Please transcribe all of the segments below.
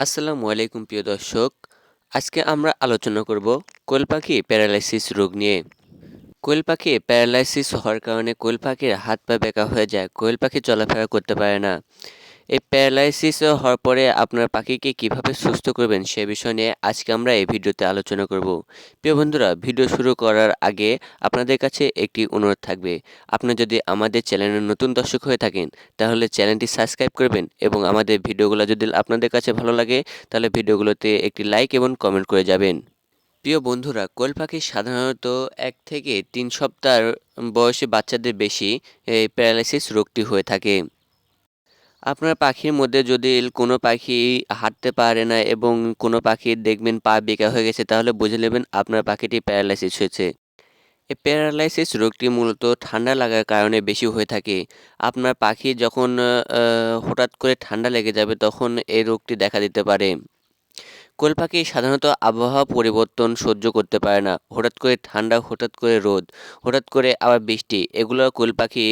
আসসালামু আলাইকুম, প্রিয় দর্শক। আজকে আমরা আলোচনা করব কোয়েল পাখি প্যারালাইসিস রোগ নিয়ে। কোয়েল পাখি প্যারালাইসিস হওয়ার কারণে কোয়েল পাখির হাত পা বেঁকা হয়ে যায়, কোয়েল পাখি চলাফেরা করতে পারে না। এই প্যারালাইসিস হওয়ার পরে আপনার পাখিকে কীভাবে সুস্থ করবেন সে বিষয় নিয়ে আজকে আমরা এই ভিডিওতে আলোচনা করব। প্রিয় বন্ধুরা, ভিডিও শুরু করার আগে আপনাদের কাছে একটি অনুরোধ থাকবে। আপনি যদি আমাদের চ্যানেলের নতুন দর্শক হয়ে থাকেন, তাহলে চ্যানেলটি সাবস্ক্রাইব করবেন এবং আমাদের ভিডিওগুলো যদি আপনাদের কাছে ভালো লাগে, তাহলে ভিডিওগুলোতে একটি লাইক এবং কমেন্ট করে যাবেন। প্রিয় বন্ধুরা, কোয়েল পাখি সাধারণত এক থেকে তিন সপ্তাহ বয়সী বাচ্চাদের বেশি, এই প্যারালাইসিস রোগটি হয়ে থাকে। আপনার পাখির মধ্যে যদি কোনো পাখি হাঁটতে পারে না এবং কোনো পাখি দেখবেন পা বেঁকা হয়ে গেছে, তাহলে বুঝে নেবেন আপনার পাখিটি প্যারালাইসিস হয়েছে। এই প্যারালাইসিস রোগটি মূলত ঠান্ডা লাগার কারণে বেশি হয়ে থাকে। আপনার পাখি যখন হঠাৎ করে ঠান্ডা লেগে যাবে তখন এই রোগটি দেখা দিতে পারে। কোয়েল পাখি সাধারণত আবহাওয়া পরিবর্তন সহ্য করতে পারে না। হঠাৎ করে ঠান্ডা, হঠাৎ করে রোদ, হঠাৎ করে আবার বৃষ্টি, এগুলো কোয়েল পাখি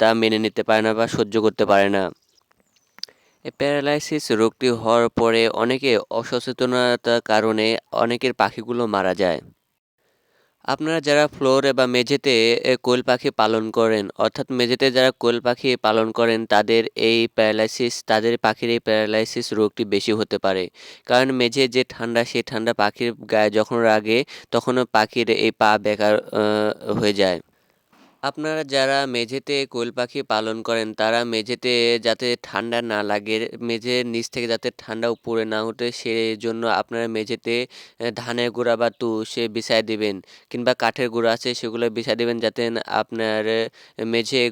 তা মেনে নিতে পারে না বা সহ্য করতে পারে না। প্যারালাইসিস রোগটি হওয়ার পরে অনেকে অসচেতনতার কারণে অনেকের পাখিগুলো মারা যায়। আপনারা যারা ফ্লোরে বা মেঝেতে কোয়েল পাখি পালন করেন, অর্থাৎ মেঝেতে যারা কোয়েল পাখি পালন করেন, তাদের এই প্যারালাইসিস, তাদের পাখির এই প্যারালাইসিস রোগটি বেশি হতে পারে। কারণ মেঝে যে ঠান্ডা, সেই ঠান্ডা পাখির গায়ে যখন রাগে, তখনও পাখির এই পা বেকার হয়ে যায়। আপনারা যারা মেঝেতে কোয়েল পাখি পালন করেন, তারা মেঝেতে যাতে ঠান্ডা না লাগে মেঝের নিচ থেকে যাতে ঠান্ডা উপরে না ওঠে সেই জন্য আপনারা মেঝেতে ধানের গুঁড়া বা তুষে বিছায় দিবেন কিংবা কাঠের গুঁড়া আছে সেগুলো বিছায় দিবেন যাতে আপনার মেঝে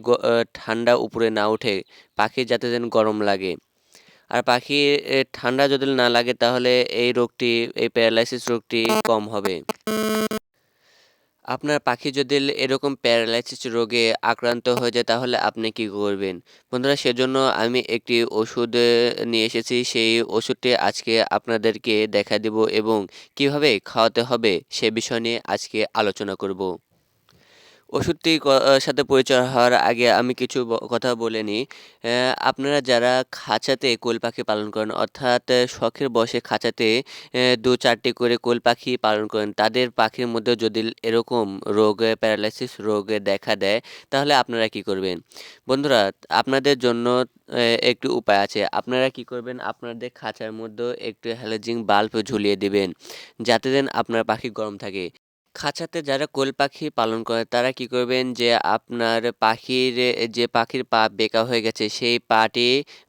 ঠান্ডা উপরে না ওঠে, পাখি যাতে যেন গরম লাগে। আর পাখি ঠান্ডা যদি না লাগে তাহলে এই রোগটি, এই প্যারালাইসিস রোগটি কম হবে। আপনার পাখি যদি এরকম প্যারালাইসিস রোগে আক্রান্ত হয়ে যায়, তাহলে আপনি কি করবেন? বন্ধুরা, সেজন্য আমি একটি ওষুধ নিয়ে এসেছি। সেই ওষুধটি আজকে আপনাদেরকে দেখা দেব এবং কীভাবে খাওয়াতে হবে সে বিষয় নিয়ে আজকে আলোচনা করব। ওষুধটি সাথে পরিচয় হওয়ার আগে আমি কিছু কথা বলে নিই। আপনারা যারা খাঁচাতে কোল পাখি পালন করেন, অর্থাৎ শখের বসে খাঁচাতে দু চারটি করে কোল পাখি পালন করেন, তাদের পাখির মধ্যে যদি এরকম রোগ, প্যারালাইসিস রোগ দেখা দেয়, তাহলে আপনারা কি করবেন? বন্ধুরা, আপনাদের জন্য একটু উপায় আছে। আপনারা কি করবেন? আপনাদের খাঁচার মধ্যে একটু হ্যালোজিং বাল্ব ঝুলিয়ে দিবেন, যাতে দেন আপনার পাখি গরম থাকে। খাঁচাতে যারা কোল পাখি পালন করে, তারা কি করবেন যে, আপনার পাখির, যে পাখির পা বেঁকা হয়ে গেছে, সেই পাটি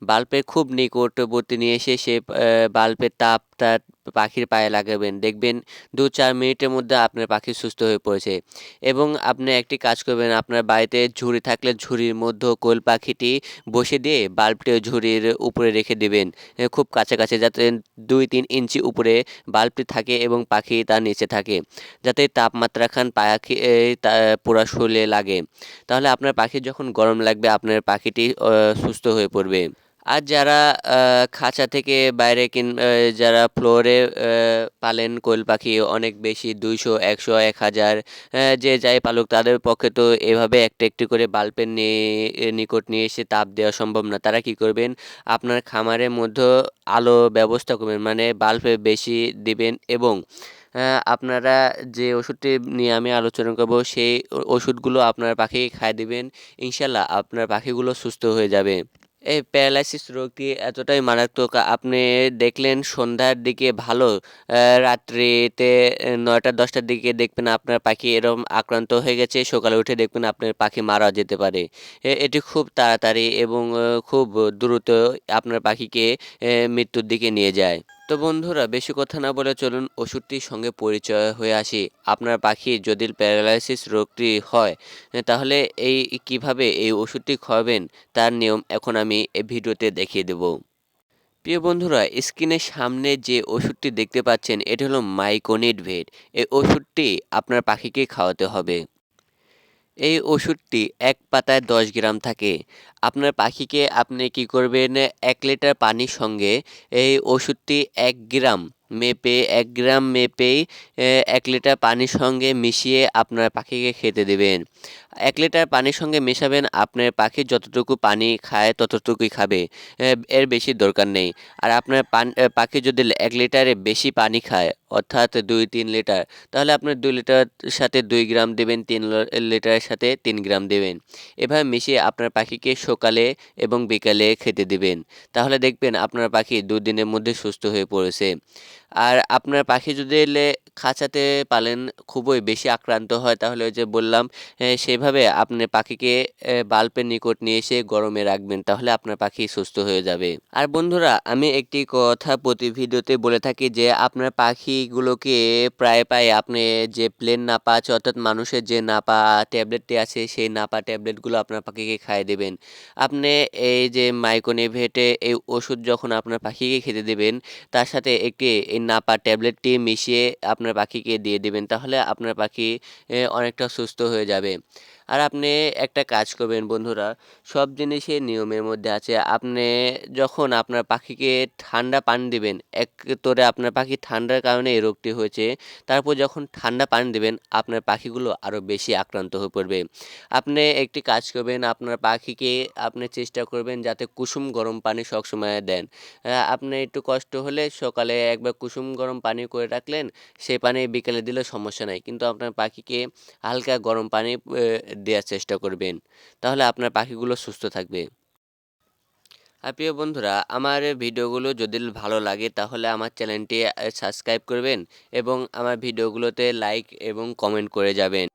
বাল্বের খুব নিকটবর্তী নিয়ে এসে সে বাল্বের তাপটা পাখির পায়ে লাগাবেন। দেখবেন দু চার মিনিটের মধ্যে আপনার পাখি সুস্থ হয়ে পড়েছে। এবং আপনি একটি কাজ করবেন, আপনার বাড়িতে ঝুড়ি থাকলে ঝুড়ির মধ্যে কোল পাখিটি বসে দিয়ে বাল্বটি ঝুড়ির উপরে রেখে দেবেন। খুব কাছাকাছি যাতে দুই তিন ইঞ্চি উপরে বাল্বটি থাকে এবং পাখি তার নিচে থাকে। যাতে তাপমাত্রা খান পাখি পুরা শরীরে লাগে। তাহলে আপনার পাখি যখন গরম লাগবে, আপনার পাখিটি সুস্থ হয়ে পড়বে। আর যারা খাঁচা থেকে বাইরে কিন যারা ফ্লোরে পালেন কোয়েল পাখি অনেক বেশি দুইশো, একশো, এক হাজার যে যাই পালুক তাদের পক্ষে তো এভাবে একটা একটি করে বাল্বের নিকট নিয়ে এসে তাপ দেওয়া সম্ভব না। তারা কি করবেন? আপনার খামারের মধ্যে আলো ব্যবস্থা করবেন মানে বাল্বে বেশি দিবেন এবং আপনারা যে ওষুধটি নিয়ে আমি আলোচনা করব সেই ওষুধগুলো আপনার পাখিকে খাই দিবেন। ইনশাল্লাহ আপনার পাখিগুলো সুস্থ হয়ে যাবে। এই প্যারালাইসিস রোগটি এতটাই মারাত্মক, আপনি দেখলেন সন্ধ্যার দিকে ভালো রাত্রিতে নয়টা, দশটার দিকে দেখবেন আপনার পাখি এরকম আক্রান্ত হয়ে গেছে, সকালে উঠে দেখবেন আপনার পাখি মারা যেতে পারে। এটি খুব তাড়াতাড়ি এবং খুব দ্রুত আপনার পাখিকে মৃত্যুর দিকে নিয়ে যায়। তো বন্ধুরা, বেশি কথা না বলে চলুন ওষুধটির সঙ্গে পরিচয় হয়ে আসি। আপনার পাখি যদি প্যারালাইসিস রোগটি হয়, তাহলে এই কীভাবে এই ওষুধটি খাওয়াবেন তার নিয়ম এখন আমি এই ভিডিওতে দেখিয়ে দেব। প্রিয় বন্ধুরা, স্ক্রিনের সামনে যে ওষুধটি দেখতে পাচ্ছেন, এটা হলো মাইকোনিড ভেট এই ওষুধটি আপনার পাখিকে খাওয়াতে হবে। এই ওষুধটি এক পাতায় দশ গ্রাম থাকে। আপনার পাখিকে আপনি কি করবেন? এক লিটার পানির সঙ্গে এই ওষুধটি এক গ্রাম মেপে, এক গ্রাম মেপেই এক লিটার পানির সঙ্গে মিশিয়ে আপনার পাখিকে খেতে দেবেন। এক লিটার পানির সঙ্গে মেশাবেন আপনার পাখি যতটুকু পানি খায় ততটুকুই খাবে এর বেশি দরকার নেই। আর আপনার পাখি যদি এক লিটারে বেশি পানি খায় অর্থাৎ দুই তিন লিটার তাহলে আপনার দুই লিটার সাথে দুই গ্রাম দেবেন তিন লিটারের সাথে তিন গ্রাম দেবেন। এভাবে মিশিয়ে আপনার পাখিকে সকালে এবং বিকালে খেতে দিবেন। তাহলে দেখবেন আপনার পাখি দুদিনের মধ্যে সুস্থ হয়ে পড়েছে। আর আপনার পাখি যদি খাঁচাতে পালেন খুবই বেশি আক্রান্ত হয় তাহলে যে বললাম এ, সেভাবে আপনি পাখিকে বাল্বের নিকট নিয়ে এসে গরমে রাখবেন, তাহলে আপনার পাখি সুস্থ হয়ে যাবে। আর বন্ধুরা, আমি একটি কথা প্রতি ভিডিওতে বলে থাকি যে, আপনার পাখিগুলোকে প্রায় প্রায় আপনি যে প্লেন নাপা আছে, অর্থাৎ মানুষের যে নাপা ট্যাবলেটটি আছে, সেই নাপা ট্যাবলেটগুলো আপনার পাখিকে খাইয়ে দেবেন। আপনি এই যে মাইকোনেভেটে এই ওষুধ যখন আপনার পাখিকে খেতে দেবেন, তার সাথে একটি এই নাপা ট্যাবলেটটি মিশিয়ে আপনার পাখিকে দিয়ে দেবেন, তাহলে আপনার পাখি অনেকটা সুস্থ হয়ে যাবে। আর আপনি একটা কাজ করবেন বন্ধুরা, সব জিনিসই নিয়মের মধ্যে আছে। আপনি যখন আপনার পাখিকে ঠান্ডা পানি দেবেন, এক তোরে আপনার পাখি ঠান্ডার কারণে এই রোগটি হয়েছে, তারপর যখন ঠান্ডা পানি দেবেন, আপনার পাখিগুলো আরও বেশি আক্রান্ত হয়ে পড়বে। আপনি একটি কাজ করবেন, আপনার পাখিকে আপনি চেষ্টা করবেন যাতে কুসুম গরম পানি সবসময় দেন। আপনি একটু কষ্ট হলে সকালে একবার কুসুম গরম পানি করে রাখলেন সেই পানি বিকেলে দিলে সমস্যা নাই। কিন্তু আপনার পাখিকে হালকা গরম পানি দেওয়ার চেষ্টা করবেন, তাহলে আপনার পাখিগুলো সুস্থ থাকবে। আর প্রিয় বন্ধুরা, আমার ভিডিওগুলো যদি ভালো লাগে, তাহলে আমার চ্যানেলটি সাবস্ক্রাইব করবেন এবং আমার ভিডিওগুলোতে লাইক এবং কমেন্ট করে যাবেন।